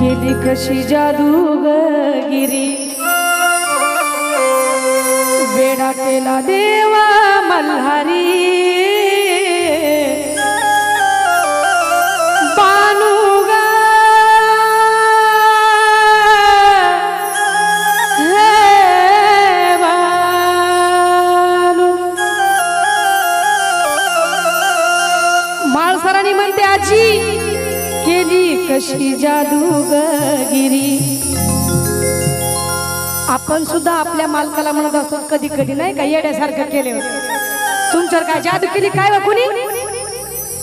केली कशी जादूगिरी वेडा केला देवा मल्हारी. अशी जादूगिरी आपण सुद्धा आपल्या मालकाला म्हणत असतो कधी कधी नाही का येड्यासारखं केले? तुमच्यावर काय जादू केली काय हो कुणी?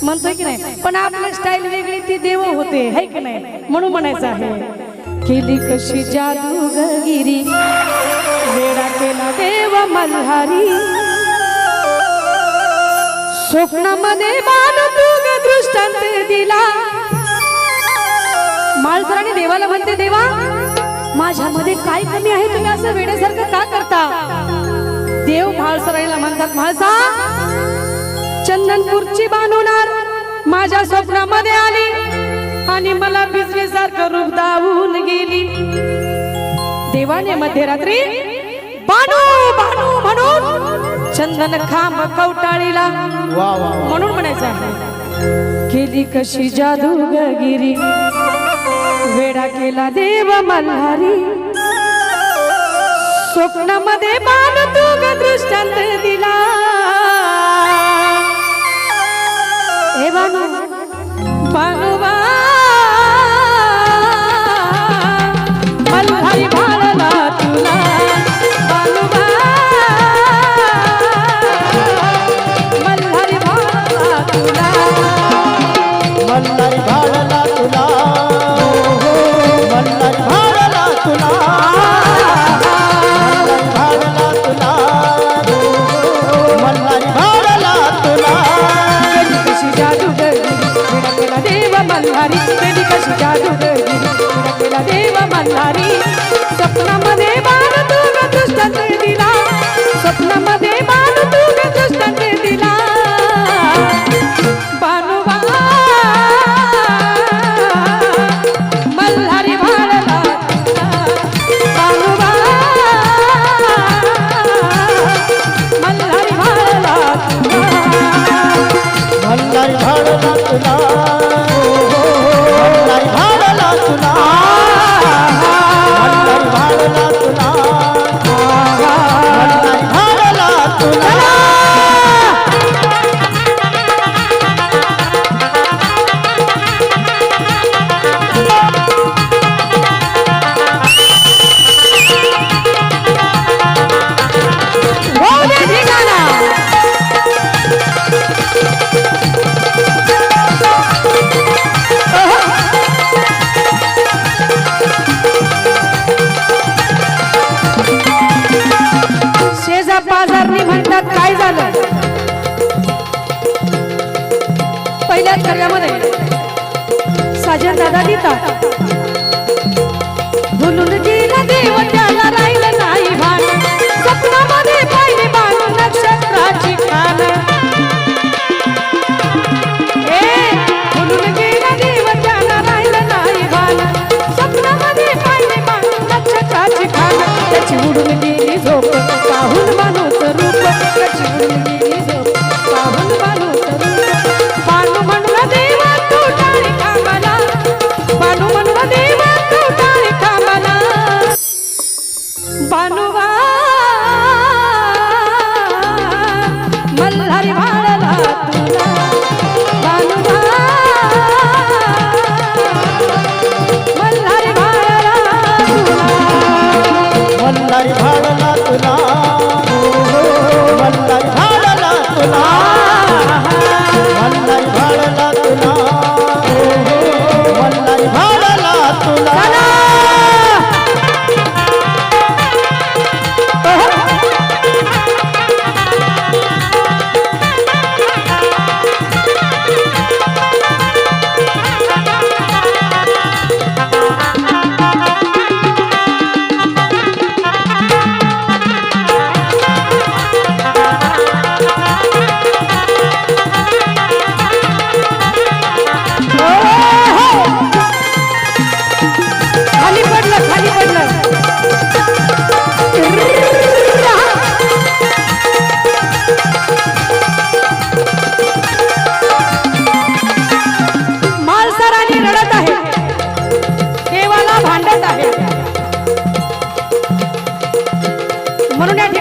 म्हणतोय की नाही? पण आपली स्टाईल वेगळी ती देव होते है की नाही? म्हणून म्हणायचं आहे. केली कशी जादूगिरी वेडा केला देव मल्हारी. स्वप्नामध्ये मान तू दृष्टांत दिला. देवाला म्हणते देवा माझ्यामध्ये काय कमी आहे? तुम्ही असं वेड्यासारखं का करता? देव म्हाळसराईला म्हणतात म्हाळसा चंदनपूरची बांधणार माझ्या स्वप्नामध्ये आली आणि मला बिजलीसारखं रूप दावून गेली. देवाने मध्यरात्री म्हणून चंदन खांब कवटाळीला. म्हणून म्हणायचं आहे केली कशी जादूगिरी वेडा केला देव मल्हारी. स्वप्नामध्ये बाण तू दृष्टांत दिला. मल्हारी भाडला पहिल्याच साजन दादा लिहितात मल्हारी भाडला tomar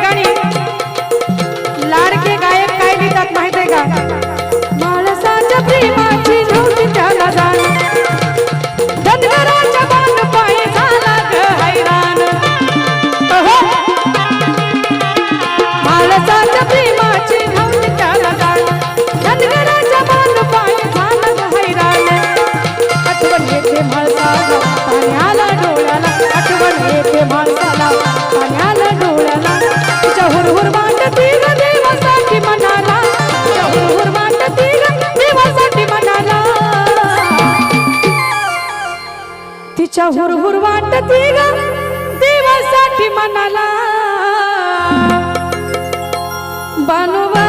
तिच्या हुरहुर वाटती ग. देवासाठी मनाला. बनवा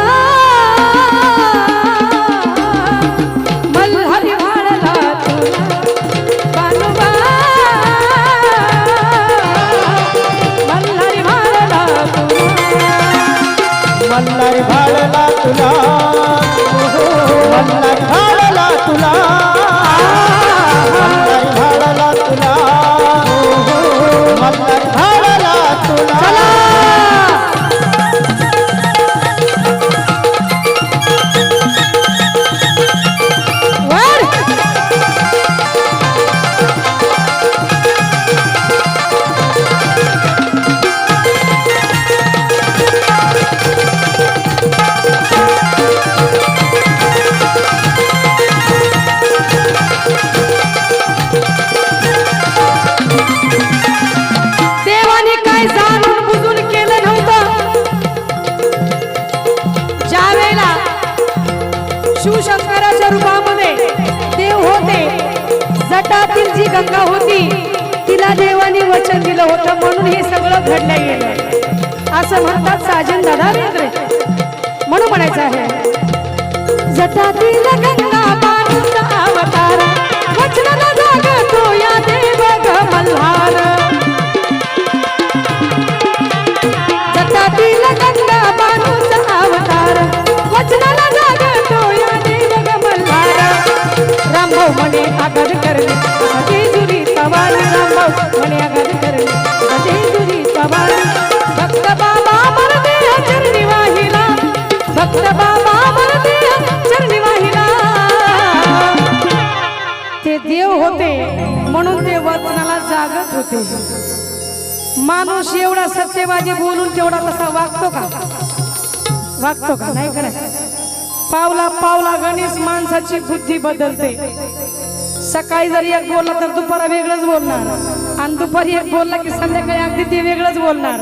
म्हणून हे सगळं घडलं गेलं. असं म्हणतात साजन दादा म्हणून म्हणायचं आहे. जटातील देव होते म्हणून ते वचनाला जागत होते. माणूस एवढा सत्यवादी बोलून तेवढा कसा वागतो का? वागतो का? नाही खरं पावला पावला गणेश माणसाची बुद्धी बदलते. सकाळी जर एक बोलला तर दुपारा वेगळंच बोलणार. आणि दुपारी एक बोलला की संध्याकाळी अगदी ते वेगळंच बोलणार.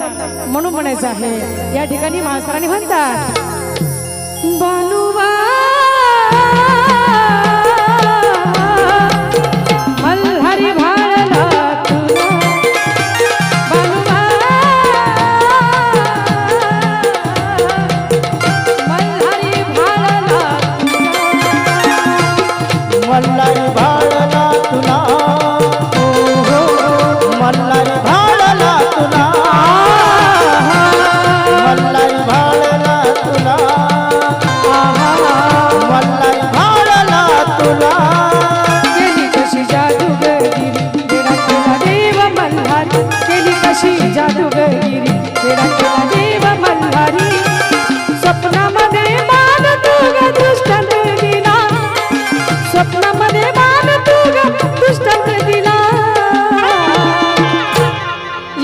म्हणून म्हणायचं आहे या ठिकाणी माणसाने म्हणतात बनुवा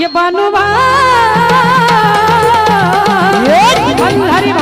ये बनवा हरि